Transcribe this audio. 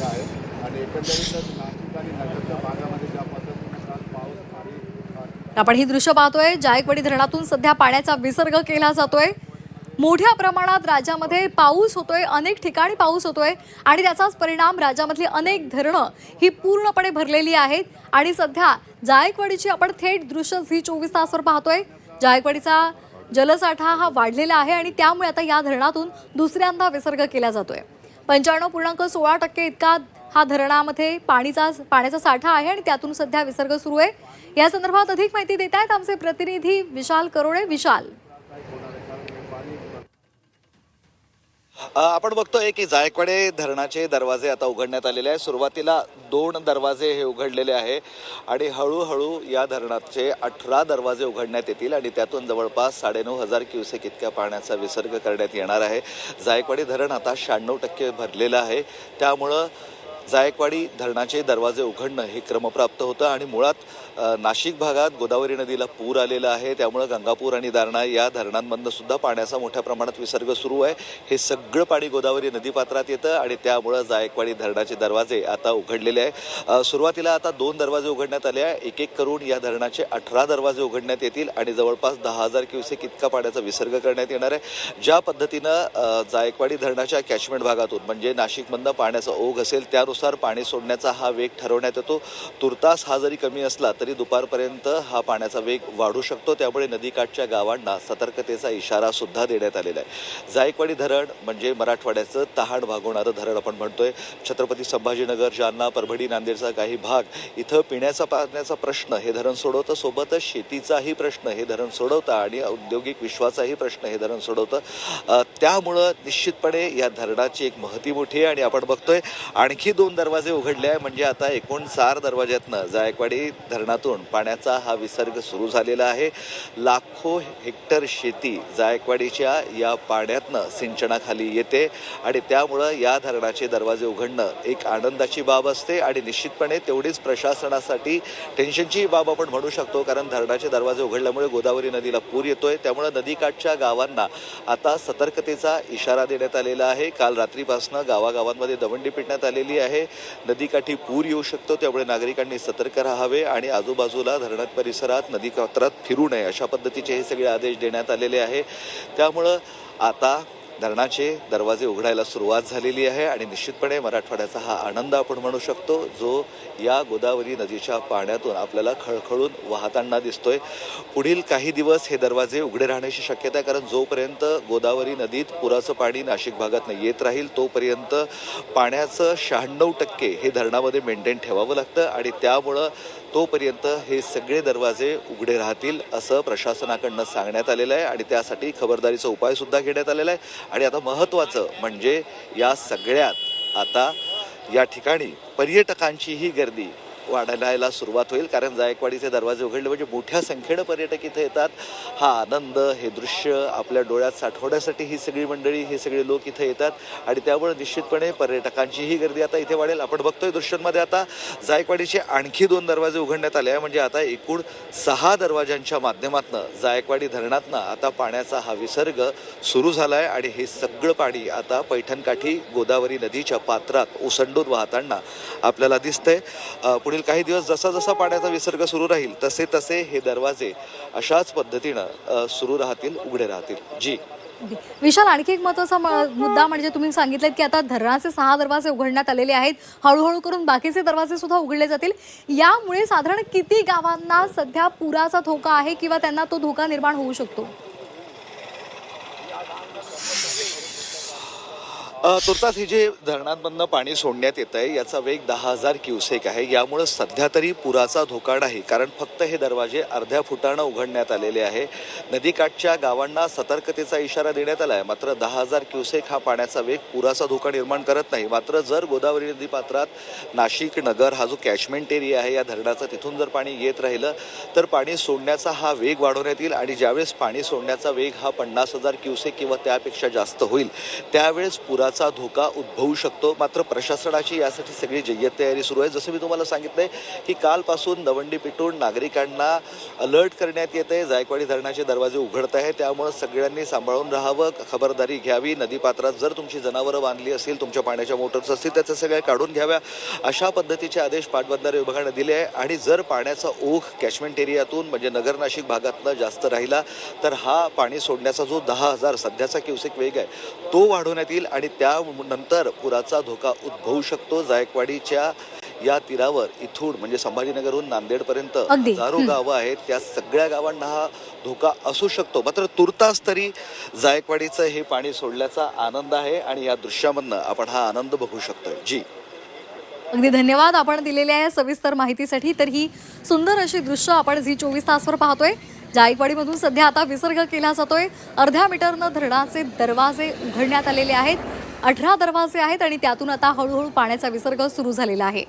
परिस्थिती आहे. आणि एकंदरीतच नाशिक आणि नगरच्या भागामध्ये ज्या काल पाऊस भारी आपण ही दृश्य पाहतोय. जायकवाडी धरणातून सध्या पाण्याचा विसर्ग केला जातोय. मोठ्या प्रमाणात राज्यामध्ये पाऊस होतोय. अनेक ठिकाणी पाऊस होतोय. आणि त्याचाच परिणाम राज्यामधली अनेक धरणं ही पूर्णपणे भरलेली आहेत. आणि सध्या जायकवाडीची आपण थेट दृश्य झी चोवीस तासवर पाहतोय. जायकवाडीचा जलसाठा हा वाढलेला आहे आणि त्यामुळे आता या धरणातून दुसऱ्यांदा विसर्ग केला जातोय. पंच्याण्णव पूर्णांक सोळा टक्के इतका हा धरणामध्ये पाणीचा पाण्याचा साठा आहे आणि त्यातून सध्या विसर्ग सुरू आहे. या संदर्भात अधिक माहिती देत आहेत आमचे प्रतिनिधी विशाल करोडे. विशाल. आपण बघतोय की जायकवाडे धरणाचे दरवाजे आता उघडण्यात आलेले आहे सुरुवातीला दोन दरवाजे हे उघडलेले आहे आणि हळूहळू या धरणाचे अठरा दरवाजे उघडण्यात येतील आणि त्यातून जवळपास साडेनऊ हजार क्युसेक इतक्या पाण्याचा विसर्ग करण्यात येणार आहे. जायकवाडी धरण आता शहाण्णव टक्के भरलेलं आहे. त्यामुळं जायकवाडी धरणाचे दरवाजे उघडणं हे क्रमप्राप्त होतं आणि मुळात नाशिक भागात गोदावरी नदीला पूर आलेला आहे. त्यामुळं गंगापूर आणि दारणा या धरणांमधनं सुद्धा पाण्याचा मोठ्या प्रमाणात विसर्ग सुरू आहे. हे सगळं पाणी गोदावरी नदीपात्रात येतं आणि त्यामुळं जायकवाडी धरणाचे दरवाजे आता उघडलेले आहे सुरुवातीला आता दोन दरवाजे उघडण्यात आले आहे एक एक करून या धरणाचे अठरा दरवाजे उघडण्यात येतील आणि जवळपास दहा हजार क्युसेक इतका पाण्याचा विसर्ग करण्यात येणार आहे. ज्या पद्धतीनं जायकवाडी धरणाच्या कॅचमेंट भागातून म्हणजे नाशिकमधनं पाण्याचा ओघ असेल त्या वेळेनुसार पाणी सोडण्याचा हा वेग ठरवण्यात येतो. तुर्तास हा जरी कमी असला तरी दुपारपर्यंत हा पाण्याचा वेग वाढू शकतो. त्यामुळे नदीकाठच्या गावांना सतर्कतेचा इशारा सुद्धा देण्यात आलेला आहे. जायकवाडी धरण म्हणजे मराठवाड्याचं तहान भागवणारं धरण आपण म्हणतोय. छत्रपती संभाजीनगर जालना परभणी नांदेडचा काही भाग इथं पिण्याचा पाण्याचा प्रश्न हे धरण सोडवतं. सोबतच शेतीचाही प्रश्न हे धरण सोडवतं आणि औद्योगिक विश्वाचाही प्रश्न हे धरण सोडवतं. त्यामुळं निश्चितपणे या धरणाची एक महती मोठी आहे आणि आपण बघतोय. आणखी दोन दरवाजे उघडले आहे म्हणजे आता एकूण चार दरवाज्यातनं जायकवाडी धरणातून पाण्याचा हा विसर्ग सुरू झालेला आहे. लाखो हेक्टर शेती जायकवाडीच्या या पाण्यातनं सिंचनाखाली येते आणि त्यामुळं या धरणाचे दरवाजे उघडणं एक आनंदाची बाब असते आणि निश्चितपणे तेवढीच प्रशासनासाठी टेन्शनची बाब आपण म्हणू शकतो. कारण धरणाचे दरवाजे उघडल्यामुळे गोदावरी नदीला पूर येतोय. त्यामुळं नदीकाठच्या गावांना आता सतर्कतेचा इशारा देण्यात आलेला आहे. काल रात्रीपासून गावागावांमध्ये दवंडी पिटण्यात आलेली आहे. नदीकाठी पूर येऊ शकतो त्यामुळे नागरिकांनी सतर्क राहावे आणि आजूबाजूला धरणात परिसरात नदी कात्रात फिरू नये अशा पद्धतीचे हे सगळे आदेश देण्यात आलेले आहे. त्यामुळं आता धरणाचे दरवाजे उघडायला सुरुवात झालेली आहे आणि निश्चितपणे मराठवाड्याचा हा आनंद आपण म्हणू शकतो जो या गोदावरी नदीच्या पाण्यातून आपल्याला खळखळून वाहताना दिसतोय. पुढील काही दिवस हे दरवाजे उघडे राहण्याची शक्यता आहे कारण जोपर्यंत गोदावरी नदीत पुराचं पाणी नाशिक भागातनं येत राहील तोपर्यंत पाण्याचं शहाण्णव टक्के हे धरणामध्ये मेंटेन ठेवावं लागतं आणि त्यामुळं तोपर्यंत हे सगळे दरवाजे उघडे राहतील असं प्रशासनाकडनं सांगण्यात आलेलं आहे आणि त्यासाठी खबरदारीचा उपाय सुद्धा घेण्यात आलेला आहे. आणि आता महत्त्वाचं म्हणजे या सगळ्यात आता या ठिकाणी पर्यटकांचीही गर्दी वाढायला सुरुवात होईल कारण जायकवाडीचे दरवाजे उघडले म्हणजे मोठ्या संख्येनं पर्यटक इथे येतात. हा आनंद हे दृश्य आपल्या डोळ्यात साठवण्यासाठी ही सगळी मंडळी हे सगळे लोक इथे येतात आणि त्यामुळे निश्चितपणे पर्यटकांचीही गर्दी आता इथे वाढेल. आपण बघतोय दृश्यांमध्ये आता जायकवाडीचे आणखी दोन दरवाजे उघडण्यात आले आहे म्हणजे आता एकूण सहा दरवाजांच्या माध्यमातनं जायकवाडी धरणातनं आता पाण्याचा हा विसर्ग सुरू झाला आहे आणि हे सगळं पाणी आता पैठणकाठी गोदावरी नदीच्या पात्रात ओसंडून वाहताना आपल्याला दिसतंय. पुढील पुढील काही दिवस जसा जसा पाण्याचा विसर्ग सुरू राहील तसे तसे हे दरवाजे अशाच पद्धतीनं सुरू राहतील उघडे राहतील. जी. विशाल आणखी एक महत्त्वाचा मुद्दा म्हणजे तुम्ही सांगितलं की आता धरणाचे सहा दरवाजे उघडण्यात आलेले आहेत. हळूहळू करून बाकीचे दरवाजे सुद्धा उघडले जातील. यामुळे साधारण किती गावांना सध्या पुराचा धोका आहे किंवा त्यांना तो धोका निर्माण होऊ शकतो? तुर्तास ही जे धरणांमधनं पाणी सोडण्यात येत आहे याचा वेग दहा हजार क्युसेक आहे. यामुळं सध्या तरी पुराचा धोका नाही कारण फक्त हे दरवाजे अर्ध्या फुटानं उघडण्यात आलेले आहे. नदीकाठच्या गावांना सतर्कतेचा इशारा देण्यात आला आहे मात्र दहा हजार क्युसेक हा पाण्याचा वेग पुराचा धोका निर्माण करत नाही. मात्र जर गोदावरी नदीपात्रात नाशिक नगर हा जो कॅचमेंट एरिया आहे या धरणाचा तिथून जर पाणी येत राहिलं तर पाणी सोडण्याचा हा वेग वाढवण्यात येईल आणि ज्यावेळेस पाणी सोडण्याचा वेग हा पन्नास हजार क्युसेक किंवा त्यापेक्षा जास्त होईल त्यावेळेस पुरा पुराचा धोका उद्भवू शकतो. मात्र प्रशासनाची यासाठी सगळी जय्यत तयारी सुरू आहे. जसं मी तुम्हाला सांगितलंय की कालपासून दवंडी पिटून नागरिकांना अलर्ट करण्यात येते जायकवाडी धरणाचे दरवाजे उघडत आहे त्यामुळे सगळ्यांनी सांभाळून राहावं. खबरदारी घ्यावी. नदीपात्रात जर तुमची जनावरं बांधली असतील तुमच्या पाण्याच्या मोटर्स असतील त्याचं सगळ्या काढून घ्याव्या. अशा पद्धतीचे आदेश पाटबंधारे विभागाने दिले आहे. आणि जर पाण्याचा ओघ कॅचमेंट एरियातून म्हणजे नगर नाशिक भागातनं जास्त राहिला तर हा पाणी सोडण्याचा जो दहा हजार सध्याचा क्युसेक वेग आहे तो वाढवण्यात येईल. आणि त्यानंतर पुराचा धोका उद्भवू शकतो. जायकवाडीच्या या तीरावर इथून म्हणजे संभाजीनगरहून नांदेडपर्यंत. हजारो गावं आहेत. त्या सगळ्या गावांना हा धोका असू शकतो. मात्र तुर्तास तरी जायकवाडीचं हे पाणी सोडल्याचा आनंद आहे आणि या दृश्यामधनं आपण हा आनंद बघू शकतोय. जी. अगदी धन्यवाद आपण दिलेल्या या सविस्तर माहितीसाठी. तर ही सुंदर अशी दृश्य आपण झी चोवीस तासवर पाहतोय. जायकवाडीमधून सध्या आता विसर्ग केला जातोय. अर्ध्या मीटरनं धरणाचे दरवाजे उघडण्यात आलेले आहेत. अठरा दरवाजे आहेत आणि त्यातून आता हळूहळू पाण्याचा विसर्ग सुरू झालेला आहे.